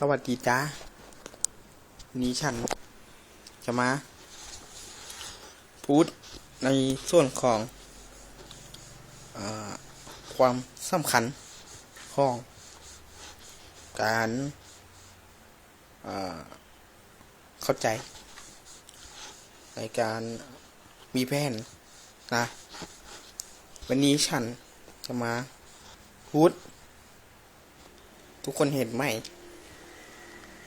สวัสดีจ้านี้ฉันจะมา พูดในส่วนของอความสำคัญของ การเข้าใจ ในการมีแผนนะ วันนี้ฉันจะมาพูด ทุกคนเห็นไหม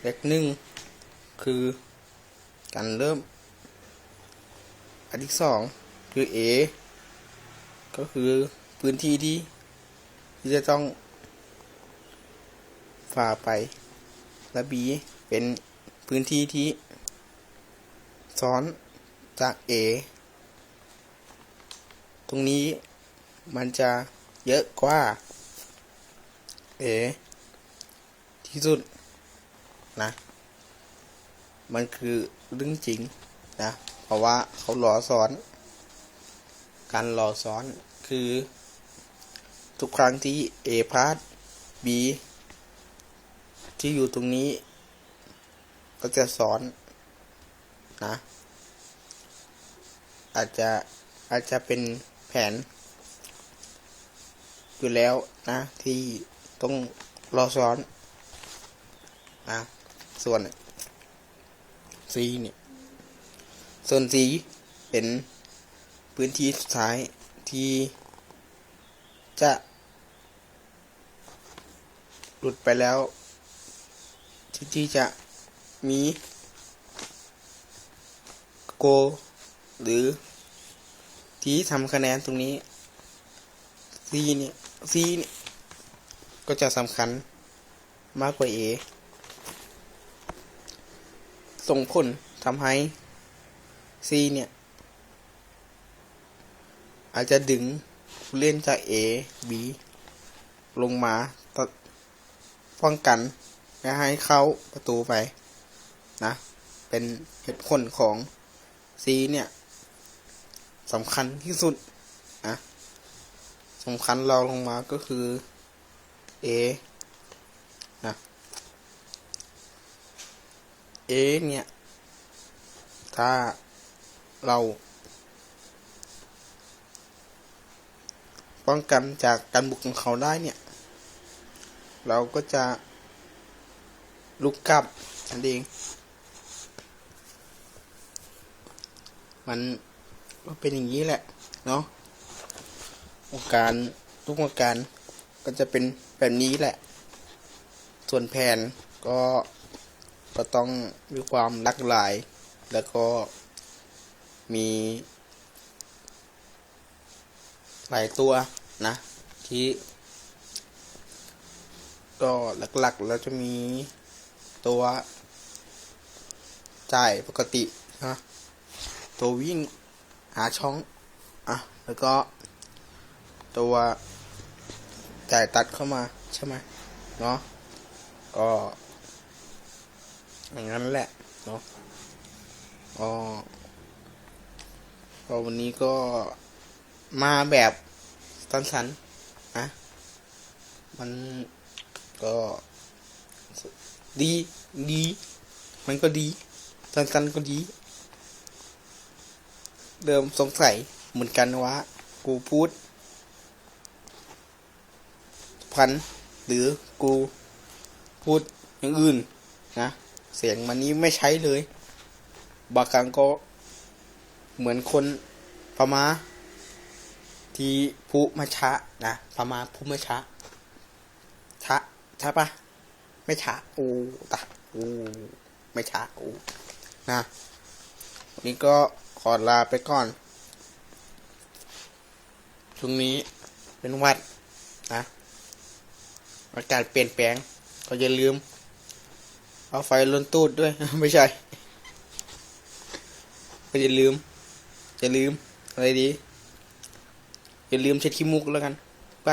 เล็กหนึ่งคือการเริ่ม อันที่สองคือ A ก็คือพื้นที่ที่ที่จะต้องฝ่าไป และ B เป็นพื้นที่ที่ซ้อนจาก A ตรงนี้มันจะเยอะกว่า A ที่สุด นะ มันคือเรื่องจริงนะ เพราะว่าเขาหล่อซ้อน การหล่อซ้อนคือ ทุกครั้งที่ A พาร์ต B ที่อยู่ตรงนี้ ก็จะซ้อนนะ อาจจะอาจจะเป็นแผน อยู่แล้วนะ ที่ต้องรอซ้อนนะ ส่วน C เนี่ยส่วน C เป็นพื้นที่สุดท้ายที่จะหลุดไปแล้ว ที่ที่จะมีโก หรือที่ทำคะแนนตรงนี้ C เนี่ย C เนี่ยก็จะสำคัญมากกว่า A ส่งผลทำให้ C เนี่ย อาจจะดึงผู้เล่นจาก A B ลงมาป้องกันไม่ให้เข้าประตูไปนะ เป็นเหตุผลของ C เนี่ยสำคัญที่สุดนะสำคัญเราลงมาก็คือ A นะ A เนี่ย ถ้าเราป้องกันจากการบุกของเขาได้เนี่ย เราก็จะลุกกลับนั่นเอง มันก็เป็นอย่างนี้แหละ เนาะองการทุกองการก็จะเป็นแบบนี้แหละ ส่วนแผนก็ ก็ต้องมีความหลากหลาย แล้วก็มีหลายตัวนะ ที่ ก็หลักๆแล้วจะมีตัวจ่ายปกตินะตัววิ่งหาช่องอะแล้วก็ตัวจ่ายตัดเข้ามาใช่ไหมเนาะก็ อย่างนั้นแหละเนาะก็ก็วันนี้ก็มาแบบสั้นๆนะมันก็ดีดี มันก็ดี สั้นๆก็ดี เริ่มสงสัยเหมือนกันว่า กูพูด พันหรือกูพูดอย่างอื่นนะ เสียงมันนี้ไม่ใช้เลย บางครั้งก็เหมือนคนพม่าที่พูมาชะนะพม่าพูมาชะชะชะปะไม่ชะอูตะอูไม่ชะอูนะวันนี้ก็ขอลาไปก่อนช่วงนี้เป็นวัดนะอากาศเปลี่ยนแปลง ก็อย่าลืม เอาไฟลนตูดด้วย ไม่ใช่ก็อย่าลืม อย่าลืม อะไรดี อย่าลืมเช็ดขี้มูกแล้วกัน ไป